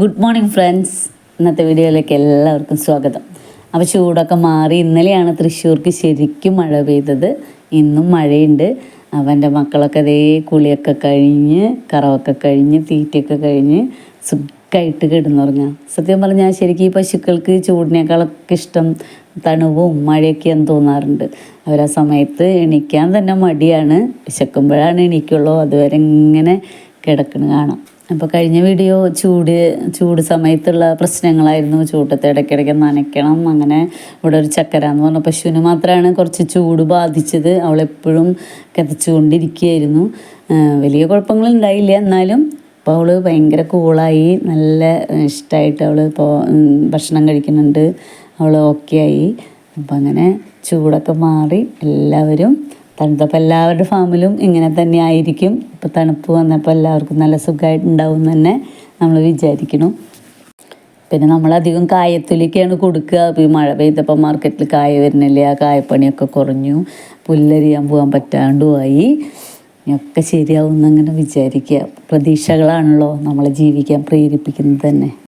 Good morning friends ഇന്നത്തെ വീഡിയോയിലേക്ക് എല്ലാവർക്കും സ്വാഗതം. അപ്പോൾ ചൂടൊക്കെ മാറി ഇന്നലെയാണ് തൃശ്ശൂർക്ക് ശരിക്കും മഴ പെയ്തത്. ഇന്നും മഴയുണ്ട്. അവന്റെ മക്കളൊക്കെ അതേ കുളിയൊക്കെ കഴിഞ്ഞ് കറവൊക്കെ കഴിഞ്ഞ് തീറ്റയൊക്കെ കഴിഞ്ഞ് സുഖമായിട്ട് കിടന്നുറങ്ങാം. സത്യം പറഞ്ഞാൽ ശരിക്കും ഈ പശുക്കൾക്ക് ചൂടിനേക്കാളൊക്കെ ഇഷ്ടം തണുവും മഴയൊക്കെയാണ് തോന്നാറുണ്ട്. അവർ ആ സമയത്ത് എണീക്കാൻ തന്നെ മടിയാണ്. വിശക്കുമ്പോഴാണ് എണീക്കുള്ളൂ. അതുവരെ ഇങ്ങനെ കിടക്കണ കാണാം. അപ്പോൾ കഴിഞ്ഞ വീഡിയോ ചൂട് ചൂട് സമയത്തുള്ള പ്രശ്നങ്ങളായിരുന്നു. ചൂട്ടത്തെ ഇടയ്ക്കിടയ്ക്ക് നനയ്ക്കണം അങ്ങനെ ഇവിടെ ഒരു ചക്കര എന്ന് പറഞ്ഞ. പശുവിന് മാത്രമാണ് കുറച്ച് ചൂട് ബാധിച്ചത്. അവളെപ്പോഴും കിതച്ചുകൊണ്ടിരിക്കുകയായിരുന്നു വലിയ കുഴപ്പങ്ങളുണ്ടായില്ല. എന്നാലും അപ്പോൾ അവൾ ഭയങ്കര കൂളായി. നല്ല ഇഷ്ടമായിട്ട് അവൾ ഇപ്പോൾ ഭക്ഷണം കഴിക്കുന്നുണ്ട്. അവൾ ഓക്കെ ആയി അപ്പം അങ്ങനെ ചൂടൊക്കെ മാറി എല്ലാവരും തണുത്തപ്പോൾ എല്ലാവരുടെ ഫാമിലും ഇങ്ങനെ തന്നെ ആയിരിക്കും. ഇപ്പോൾ തണുപ്പ് വന്നപ്പോൾ എല്ലാവർക്കും നല്ല സുഖമായിട്ടുണ്ടാവും തന്നെ നമ്മൾ വിചാരിക്കണം പിന്നെ നമ്മളധികം കായത്തൊലിക്കാണ് കൊടുക്കുക. അപ്പോൾ ഈ മഴ പെയ്തപ്പോൾ മാർക്കറ്റിൽ കായ വരുന്നില്ല. ആ കായപ്പണിയൊക്കെ കുറഞ്ഞു. പുല്ലരിയാൻ പോകാൻ പറ്റാണ്ടുമായി ഒക്കെ ശരിയാവും എന്നങ്ങനെ വിചാരിക്കുക. പ്രതീക്ഷകളാണല്ലോ നമ്മളെ ജീവിക്കാൻ പ്രേരിപ്പിക്കുന്നത് തന്നെ.